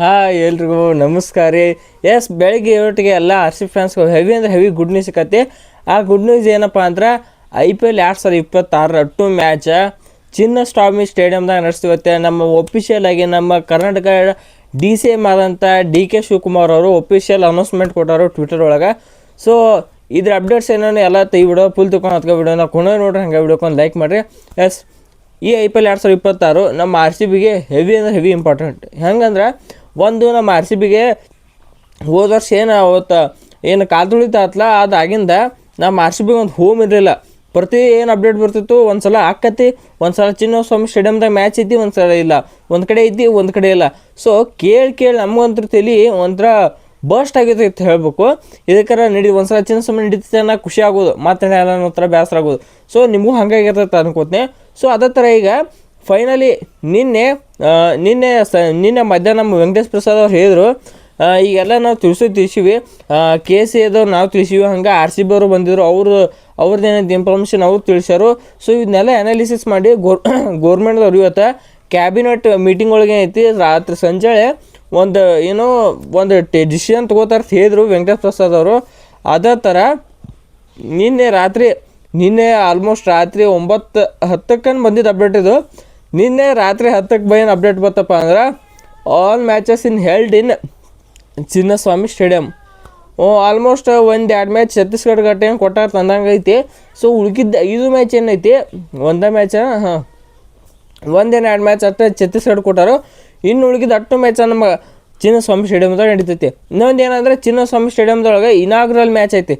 Hi ಎಲ್ರಿಗೂ ನಮಸ್ಕಾರ ರೀ. ಎಸ್ ಬೆಳಗ್ಗೆ ಒಟ್ಟಿಗೆ ಎಲ್ಲ ಆರ್ ಸಿ ಫ್ಯಾನ್ಸ್ಗೆ ಹೆವಿ ಅಂದರೆ ಹೆವಿ ಗುಡ್ ನ್ಯೂಸ್ ಸಿಕ್ಕತ್ತೆ ಆ ಗುಡ್ ನ್ಯೂಸ್ ಏನಪ್ಪ ಅಂದ್ರೆ ಐ ಪಿ ಎಲ್ ಎರಡು ಸಾವಿರದ ಇಪ್ಪತ್ತಾರರ ಟು ಮ್ಯಾಚ ಚಿನ್ನ ಸ್ಟಾಮಿ ಸ್ಟೇಡಿಯಮ್ದಾಗ ನಡೆಸ್ತಿವತ್ತೆ. ನಮ್ಮ ಒಫಿಷಿಯಲ್ ಆಗಿ ನಮ್ಮ ಕರ್ನಾಟಕ ಡಿ ಸಿ ಎಂ ಆದಂಥ ಡಿ ಕೆ ಶಿವಕುಮಾರ್ ಅವರು ಒಫಿಷಿಯಲ್ ಅನೌನ್ಸ್ಮೆಂಟ್ ಕೊಟ್ಟರು ಟ್ವಿಟರ್ ಒಳಗೆ. ಸೊ ಇದ್ರ ಅಪ್ಡೇಟ್ಸ್ ಏನೇನು ಎಲ್ಲ ವಿಡಿಯೋ ಫುಲ್ ತಕೊಂಡು ಹತ್ಕೊ ನಾವು ಕೊನೆ ನೋಡ್ರಿ, ಹಂಗೆ ವಿಡಿಯೋಕೊಂದು ಲೈಕ್ ಮಾಡಿರಿ. ಎಸ್ ಈ ಐ ಪಿ ಎಲ್ ಎರಡು ಸಾವಿರದ ಇಪ್ಪತ್ತಾರು ನಮ್ಮ ಆರ್ ಸಿ ಬಿಗೆ ಹೆವಿ ಅಂದ್ರೆ ಹೆವಿ ಇಂಪಾರ್ಟೆಂಟ್ ಹೆಂಗಂದ್ರೆ ಒಂದು ನಮ್ಮ ಆರ್ ಸಿ ಬಿಗೆ ಹೋದ ವರ್ಷ ಏನು ಅವತ್ತು ಏನು ಕಾಲು ತುಳಿತಾತ್ಲ, ಅದಾಗಿಂದ ನಮ್ಮ ಆರ್ ಸಿ ಬಿಗೆ ಒಂದು ಹೋಮ್ ಇರಲಿಲ್ಲ. ಪ್ರತಿ ಏನು ಅಪ್ಡೇಟ್ ಬರ್ತಿತ್ತು ಒಂದು ಸಲ ಆಕ್ಕತಿ ಒಂದು ಸಲ ಚಿನ್ನಸ್ವಾಮಿ ಸ್ಟೇಡಿಯಮ್ದಾಗ ಮ್ಯಾಚ್ ಐತಿ ಒಂದು ಸಲ ಇಲ್ಲ. ಒಂದು ಕಡೆ ಐತಿ ಒಂದು ಕಡೆ ಇಲ್ಲ. ಸೊ ಕೇಳಿ ಕೇಳಿ ನಮಗಂತೂ ತಲೆ ಒಂಥರ ಬಸ್ಟ್ ಆಗೈತೆ ಅಂತ ಹೇಳ್ಬೇಕು. ಇದಕ್ಕಾರ ನಡಿ, ಒಂದ್ಸಲ ಚಿನ್ನಸ್ವಾಮಿ ನಡೀತೈತೆ ಅನ್ನೋ ಖುಷಿ ಆಗೋದು. ಎಲ್ಲ ಅನ್ನೋ ಥರ ಬೇಸರ ಆಗೋದು. ಸೊ ನಿಮಗೂ ಹಂಗಾಗಿರ್ತೈತೆ ಅನ್ಕೋತೀನಿ. ಸೊ ಅದೇ ಥರ ಈಗ ಫೈನಲಿ ನಿನ್ನೆ ನಿನ್ನೆ ಸ, ನಿನ್ನೆ ಮಧ್ಯಾಹ್ನ ನಮ್ಮ ವೆಂಕಟೇಶ್ ಪ್ರಸಾದ್ ಅವ್ರು ಹೇಳಿದರು ಈಗೆಲ್ಲ ನಾವು ತಿಳಿಸಿ ತಿಳಿಸಿವಿ ಕೆ ಸಿ ಎದವ್ರು ನಾವು ತಿಳಿಸಿವಿ, ಹಂಗೆ ಆರ್ ಸಿ ಬಿ ಅವರು ಬಂದಿದ್ರು, ಅವರು, ಅವ್ರದ್ದು ಏನೈತೆ ಇನ್ಫಾರ್ಮೇಷನ್ ಅವ್ರು ತಿಳಿಸ್ಯಾರು. ಸೊ ಇದನ್ನೆಲ್ಲ ಅನಾಲಿಸಿಸ್ ಮಾಡಿ ಗೋರ್ ಗೋರ್ಮೆಂಟ್ದವ್ರು ಇವತ್ತು ಕ್ಯಾಬಿನೆಟ್ ಮೀಟಿಂಗ್ ಒಳಗೆ ಐತಿ, ರಾತ್ರಿ ಸಂಜೆ ಒಂದು, ಏನೋ ಒಂದು ಡಿಸಿಷನ್ ತೊಗೋತಾರೆ ಹೇಳಿದ್ರು ವೆಂಕಟೇಶ್ ಪ್ರಸಾದ್ ಅವರು. ಅದೇ ಥರ ನಿನ್ನೆ ರಾತ್ರಿ, ನಿನ್ನೆ ಆಲ್ಮೋಸ್ಟ್ ರಾತ್ರಿ ಒಂಬತ್ತು ಹತ್ತಕ್ಕನ್ ಬಂದಿದ್ದು ಅಪ್ಡೇಟ್ ಇದು. ನಿನ್ನೆ ರಾತ್ರಿ ಹತ್ತಕ್ಕೆ ಬೈನ್ ಅಪ್ಡೇಟ್ ಬಂತಪ್ಪ ಅಂದ್ರೆ all matches in held in Chinnaswamy stadium almost ಒಂದು ಎರಡು ಮ್ಯಾಚ್ ಛತ್ತೀಸ್ಗಢ ಗಟ್ಟೆ ಕೊಟ್ಟಾರ ತಂದಂಗೆ ಐತಿ. ಸೊ ಉಳ್ಕಿದ್ದ ಐದು ಮ್ಯಾಚ್ ಏನೈತಿ ಒಂದೇ ಮ್ಯಾಚ ಹಾಂ. ಒಂದೇನು ಎರಡು ಮ್ಯಾಚ್ ಅಷ್ಟೇ ಛತ್ತೀಸ್ಗಢ ಕೊಟ್ಟಾರು. ಇನ್ನು ಉಳ್ಕಿದ ಅಷ್ಟು ಮ್ಯಾಚ ನಮ್ಮ ಚಿನ್ನಸ್ವಾಮಿ ಸ್ಟೇಡಿಯಮ್ದಾಗ ನಡೀತೈತಿ. ಇನ್ನೊಂದು ಏನಂದ್ರೆ ಚಿನ್ನಸ್ವಾಮಿ ಸ್ಟೇಡಿಯಮ್ದೊಳಗೆ ಇನಾಗ್ರಲ್ ಮ್ಯಾಚ್ ಐತಿ.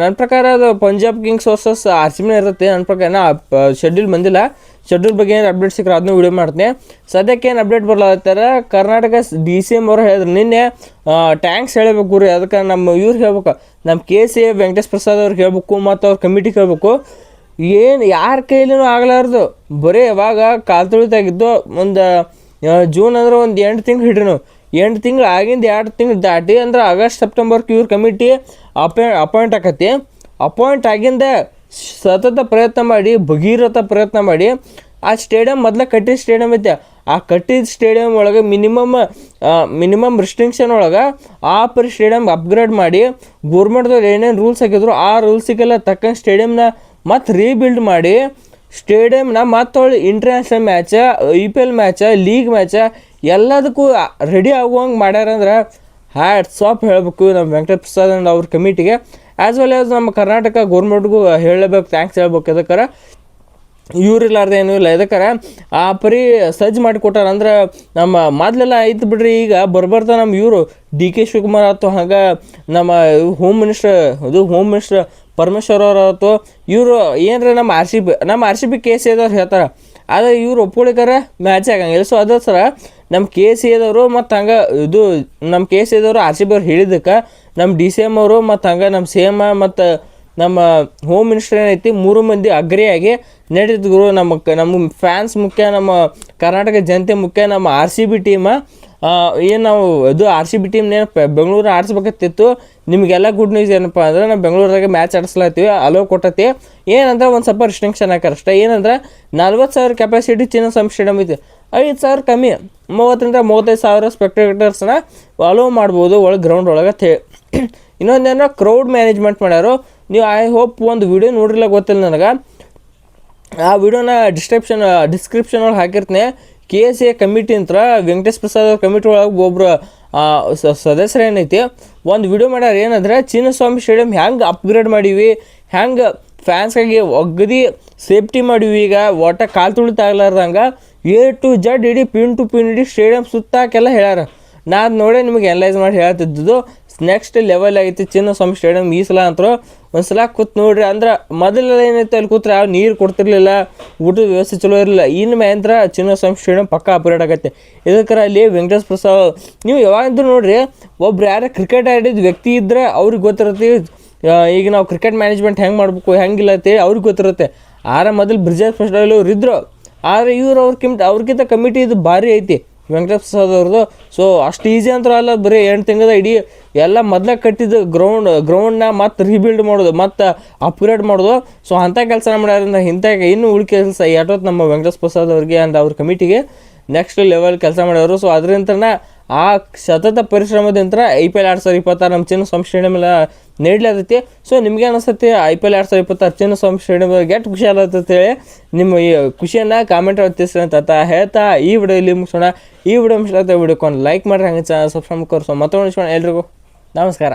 ನನ್ನ ಪ್ರಕಾರ ಅದು Punjab Kings versus R C ಬಿನೇ ಇರುತ್ತೆ ನನ್ನ ಪ್ರಕಾರ ಶೆಡ್ಯೂಲ್ ಬಂದಿಲ್ಲ. ಶೆಡ್ಯೂಲ್ ಬಗ್ಗೆ ಏನಾದ್ರು ಅಪ್ಡೇಟ್ ಸಿಕ್ಕರೆ ಅದನ್ನೂ ವಿಡಿಯೋ ಮಾಡ್ತೀನಿ. ಸದ್ಯಕ್ಕೆ ಏನು ಅಪ್ಡೇಟ್ ಬರಲಾಗುತ್ತಾರೆ ಕರ್ನಾಟಕ ಡಿ ಸಿ ಎಂ ಅವರು ಹೇಳಿದ್ರು. ನಿನ್ನೆ ಟ್ಯಾಂಕ್ಸ್ ಹೇಳಬೇಕು ರೀ ಅದಕ್ಕೆ ನಮ್ಮ ಇವ್ರಿಗೆ ಹೇಳ್ಬೇಕು. ನಮ್ಮ ಕೆ ಸಿ ವೆಂಕಟೇಶ್ ಪ್ರಸಾದ್ ಅವ್ರಿಗೆ ಹೇಳ್ಬೇಕು ಮತ್ತು ಅವ್ರ ಕಮಿಟಿಗೆ ಹೇಳ್ಬೇಕು ಏನು, ಯಾರ ಕೈಲೂ ಆಗಲಾರ್ದು. ಬರೀ ಯಾವಾಗ ಕಾಲ್ ತುಳಿತಾಗಿದ್ದು ಒಂದು ಜೂನ್ ಅಂದ್ರೆ ಒಂದು ಎಂಟು ತಿಂಗಳು ಹಿಡ್ರಿ ನಾವು ಎಂಟು ತಿಂಗಳು ಆಗಿಂದ ಎರಡು ತಿಂಗಳು ದಾಟಿ ಅಂದ್ರೆ ಆಗಸ್ಟ್, ಸೆಪ್ಟೆಂಬರ್ ಇವ್ರ ಕಮಿಟಿ ಅಪಾಯ್ ಅಪಾಯಿಂಟ್ ಆಕತಿ. ಅಪಾಯಿಂಟ್ ಆಗಿಂದ ಸತತ ಪ್ರಯತ್ನ ಮಾಡಿ, ಭಗೀರಥ ಪ್ರಯತ್ನ ಮಾಡಿ, ಆ ಸ್ಟೇಡಿಯಂ ಮೊದಲ ಕಟ್ಟಿದ ಸ್ಟೇಡಿಯಂ ಐತೆ. ಆ ಕಟ್ಟಿದ ಸ್ಟೇಡಿಯಂ ಒಳಗೆ ಮಿನಿಮಮ್ ಮಿನಿಮಮ್ ರಿಸ್ಟ್ರಿಕ್ಷನ್ ಒಳಗೆ ಆ ಪರಿ ಸ್ಟೇಡಿಯಂ ಅಪ್ಗ್ರೇಡ್ ಮಾಡಿ ಗೋರ್ಮೆಂಟ್ದವ್ರು ಏನೇನು ರೂಲ್ಸ್ ಹಾಕಿದ್ರು ಆ ರೂಲ್ಸಿಗೆಲ್ಲ ತಕ್ಕಂಗೆ ಸ್ಟೇಡಿಯಂನ ಮತ್ತೆ ರೀಬಿಲ್ಡ್ ಮಾಡಿ ಸ್ಟೇಡಿಯಂನ ಮತ್ತೊಳ್ಳೆ international ಮ್ಯಾಚ I P L ಮ್ಯಾಚ league ಮ್ಯಾಚ ಎಲ್ಲದಕ್ಕೂ ರೆಡಿ ಆಗುವಂಗೆ ಮಾಡ್ಯಾರಂದ್ರೆ ಹ್ಯಾಟ್ ಸಾಪ್ ಹೇಳಬೇಕು ನಮ್ಮ ವೆಂಕಟೇಶ್ ಪ್ರಸಾದ್ ಅಂಡ್ ಅವ್ರ ಕಮಿಟಿಗೆ ಆ್ಯಸ್ ವೆಲ್ ಆ್ಯಸ್ ನಮ್ಮ ಕರ್ನಾಟಕ ಗೌರ್ಮೆಂಟ್ಗೂ ಹೇಳಬೇಕು ಥ್ಯಾಂಕ್ಸ್ ಹೇಳ್ಬೇಕು. ಅದಕ್ಕಾರ ಇವ್ರಿಲ್ಲಾರ್ದೆ ಏನೂ ಇಲ್ಲ. ಇದಕ್ಕಾರೆ ಆ ಪರಿ ಸಜ್ಜು ಮಾಡಿಕೊಟ್ಟಾರ ಅಂದ್ರೆ ನಮ್ಮ ಮೊದಲೆಲ್ಲ ಐದು ಬಿಡ್ರಿ, ಈಗ ಬರ್ಬರ್ತಾ ನಮ್ಮ ಇವರು ಡಿ ಕೆ ಶಿವಕುಮಾರ್ ಆಯ್ತು, ಹಾಗೆ ನಮ್ಮ ಹೋಮ್ ಮಿನಿಸ್ಟರ್ ಇದು ಹೋಮ್ ಮಿನಿಸ್ಟರ್ ಪರಮೇಶ್ವರ್ ಅವ್ರು ಆಯ್ತು. ಇವರು ಏನರ ನಮ್ಮ ಆರ್ ಸಿ ಬಿ ನಮ್ಮ R C B K C ಎದವ್ರು ಹೇಳ್ತಾರೆ. ಆದರೆ ಇವ್ರು ಒಪ್ಕೊಳಿಕಾರ ಮ್ಯಾಚ್ ಆಗಂಗಿಲ್ಲ. ಸೊ ಅದೇ ಸರ ನಮ್ಮ ಕೆ ಸಿ ಎದವರು ಮತ್ತು ಹಂಗೆ ಇದು ನಮ್ಮ ಕೆ ಸಿ ಎದವರು ಆರ್ ಸಿ ಬಿ ಅವ್ರು ಹೇಳಿದ್ದಕ್ಕೆ ನಮ್ಮ ಡಿ ಸಿ ಎಂ ಅವರು ಮತ್ತು ಹಂಗೆ ನಮ್ಮ ಸಿ ಎಂ ಮತ್ತು ನಮ್ಮ ಹೋಮ್ ಮಿನಿಸ್ಟರ್ ಏನೈತಿ ಮೂರು ಮಂದಿ ಅಗ್ರಿಯಾಗಿ ನಡೀತು ಗುರು ನಮ್ಮ ನಮ್ಮ ಫ್ಯಾನ್ಸ್ ಮುಖ್ಯ ನಮ್ಮ ಕರ್ನಾಟಕ ಜನತೆ ಮುಖ್ಯ ನಮ್ಮ ಆರ್ ಸಿ ಬಿ ಟೀಮ ಏನು ನಾವು ಇದು ಆರ್ ಸಿ ಬಿ ಟೀಮ್ನೇನು ಬೆಂಗಳೂರು ಆಡಿಸ್ಬೇಕತ್ತಿತ್ತು ನಿಮಗೆಲ್ಲ ಗುಡ್ ನ್ಯೂಸ್ ಏನಪ್ಪ ಅಂದ್ರೆ ನಾವು ಬೆಂಗಳೂರಾಗ ಮ್ಯಾಚ್ ಆಡಿಸ್ಲತ್ತೀವಿ ಅಲೋ ಕೊಟ್ಟತಿ ಏನಂದ್ರೆ ಒಂದು ಸ್ವಲ್ಪ ರಿಸ್ಟ್ರಿಕ್ಷನ್ ಅಷ್ಟೇ. ಏನಂದ್ರೆ ನಲ್ವತ್ತು ಸಾವಿರ ಕೆಪಾಸಿಟಿ ಚಿನ್ನಸ್ವಾಮಿ ಸ್ಟೇಡಿಯಮ್ ಐತಿ. ಐದು ಸಾವಿರ ಕಮ್ಮಿ. ಮೂವತ್ತರಿಂದ ಮೂವತ್ತೈದು ಸಾವಿರ ಸ್ಪೆಕ್ಟೇಟರ್ಸ್ನ ಅಲೋ ಮಾಡ್ಬೋದು ಒಳಗೆ ಗ್ರೌಂಡ್ ಒಳಗೆ ಥೇ ಇನ್ನೊಂದೇನೋ ಕ್ರೌಡ್ ಮ್ಯಾನೇಜ್ಮೆಂಟ್ ಮಾಡ್ಯಾರು. ನೀವು ಐ ಹೋಪ್ ಒಂದು ವಿಡಿಯೋ ನೋಡಿರಲ್ಲ ಗೊತ್ತಿಲ್ಲ ನನಗೆ. ಆ ವಿಡಿಯೋನ ಡಿಸ್ಕ್ರಿಪ್ಷನ್ ಡಿಸ್ಕ್ರಿಪ್ಷನ್ ಒಳಗೆ ಹಾಕಿರ್ತೀನಿ. ಕೆ ಎಸ್ ಎ ಕಮಿಟಿ ಅಂತ ವೆಂಕಟೇಶ್ ಪ್ರಸಾದ್ ಅವ್ರ ಕಮಿಟಿ ಒಳಗೆ ಒಬ್ಬರು ಸದಸ್ಯರು ಏನೈತಿ. ಒಂದು ವಿಡಿಯೋ ಮಾಡ್ಯಾರ ಏನಂದ್ರೆ, ಚಿನ್ನಸ್ವಾಮಿ ಸ್ಟೇಡಿಯಂ ಹ್ಯಾಂಗೆ ಅಪ್ಗ್ರೇಡ್ ಮಾಡೀವಿ ಹ್ಯಾಂಗೆ ಫ್ಯಾನ್ಸ್ಗಾಗಿ ಒಗ್ಗದಿ ಸೇಫ್ಟಿ ಮಾಡೀವಿ ಈಗ, ಒಟ್ಟ ಕಾಲು ತುಳಿತ ಆಗ್ಲಾರ್ದಂಗೆ ಎ ಟು ಜಡ್ ಇಡೀ ಪಿನ್ ಟು ಪಿನ್ ಇಡೀ ಸ್ಟೇಡಿಯಂ ಸುತ್ತಾಕೆಲ್ಲ ಹೇಳ್ಯಾರ. ನಾನು ನೋಡೇ ನಿಮಗೆ ಅನಲೈಸ್ ಮಾಡಿ ಹೇಳ್ತಿದ್ದು ನೆಕ್ಸ್ಟ್ ಲೆವೆಲ್ ಆಗೈತಿ ಚಿನ್ನಸ್ವಾಮಿ ಸ್ಟೇಡಿಯಂ ಈ ಸಲ ಅಂತರೂ. ಒಂದು ಸಲ ಕೂತ್ ನೋಡ್ರಿ ಅಂದ್ರೆ ಮೊದಲೆಲ್ಲ ಏನೈತೆ ಅಲ್ಲಿ ಕೂತ್ರೆ ಯಾವ ನೀರು ಕೊಡ್ತಿರ್ಲಿಲ್ಲ, ಊಟದ ವ್ಯವಸ್ಥೆ ಚಲೋ ಇರಲಿಲ್ಲ. ಇನ್ನು ಮೇಂದ್ರ ಚಿನ್ನಸ್ವಾಮಿ ಸ್ಟೇಡಿಯಂ ಪಕ್ಕ ಅಪ್ಗ್ರೇಡ್ ಆಗತ್ತೆ. ಇದಕ್ಕರ ಅಲ್ಲಿ ವೆಂಕಟೇಶ್ ಪ್ರಸಾದ್ ನೀವು ಯಾವಾಗಿದ್ರು ನೋಡ್ರಿ, ಒಬ್ರು ಯಾರು ಕ್ರಿಕೆಟ್ ಆಡಿದ ವ್ಯಕ್ತಿ ಇದ್ದರೆ ಅವ್ರಿಗೆ ಗೊತ್ತಿರುತ್ತೆ ಈಗ ನಾವು ಕ್ರಿಕೆಟ್ ಮ್ಯಾನೇಜ್ಮೆಂಟ್ ಹೆಂಗೆ ಮಾಡಬೇಕು, ಹೆಂಗಿಲ್ಲ ಅಂತೇಳಿ ಅವ್ರಿಗೆ ಗೊತ್ತಿರುತ್ತೆ. ಆರ ಮೊದಲು ಬ್ರಿಜೇಶ್ ಪ್ರಸಾದ್ ಅವ್ರು ಇದ್ರು ಆದರೆ ಇವ್ರು ಅವ್ರಕ್ಕಿಂತ ಅವ್ರಿಗಿಂತ ಕಮಿಟಿ ಇದು ಭಾರಿ ಐತಿ. ವೆಂಕಟೇಶ ಅವ್ರದ್ದು ಸೊ ಅಷ್ಟು ಈಸಿ ಅಂತ ಅಲ್ಲ, ಬರೀ ಎಂಟು ತಿಂಗಳ ಇಡೀ ಎಲ್ಲ ಮೊದಲೇ ಕಟ್ಟಿದ್ದು ಗ್ರೌಂಡ್ ಗ್ರೌಂಡ್ನ ಮತ್ತೆ ರೀಬಿಲ್ಡ್ ಮಾಡೋದು, ಮತ್ತು ಅಪ್ಗ್ರೇಡ್ ಮಾಡೋದು. ಸೊ ಅಂಥ ಕೆಲಸ ಮಾಡ್ಯಾರಿಂದ ಇಂಥ ಇನ್ನೂ ಉಳಿ ಕೆಲಸ ಎಷ್ಟೊತ್ತು ನಮ್ಮ ವೆಂಕಟೇಶ್ ಪ್ರಸಾದ್ ಅವ್ರಿಗೆ ಅಂಡ್ ಅವ್ರ ಕಮಿಟಿಗೆ ನೆಕ್ಸ್ಟ್ ಲೆವೆಲ್ ಕೆಲಸ ಮಾಡೋರು ಸೊ ಅದರಿಂದ ಆ ಸತತ ಪರಿಶ್ರಮದಿಂದ ಐ ಪಿ ಎಲ್ ಎರಡು ಸಾವಿರದ ಇಪ್ಪತ್ತಾರು ನಮ್ಮ ಚಿನ್ನ ಸ್ವಾಮಿ ಸ್ಟೇಡಿಯಮ್ ಎಲ್ಲ ನೀಡ್ಲಾತೈತಿ ಸೊ ನಿಮಗೆ ಅನಿಸ್ತೈತಿ ಐ ಪಿ ಎಲ್ ಎರಡು ಸಾವಿರದ ಇಪ್ಪತ್ತಾರು ಚಿನ್ನ ಸ್ವಾಮಿ ಸ್ಟೇಡಿಯಮ್ ಎಷ್ಟು ಖುಷಿ ಹೇಳಿ ನಿಮ್ಮ ಈ ಖುಷಿಯನ್ನು ಕಾಮೆಂಟ್ ತಿಳಿಸ್ರಿ ಅಂತ ಹೇಳ್ತಾ ಈ ವಿಡಿಯೋ ಇಲ್ಲಿ ಮುಗಿಸೋಣ. ಈ ವಿಡಿಯೋ ಮುಗಿಸ್ತಾ ವಿಡಿಯೋಕ್ಕೆ ಒಂದು ಲೈಕ್ ಮಾಡಿರಿ, ಹಂಗೆ ಚಾನಲ್ ಸಬ್ಸ್ಕ್ರೈಬ್ ಕೊರ್ಸೋ ಮತ್ತೊಂದು ಎಲ್ರಿಗೂ ನಮಸ್ಕಾರ.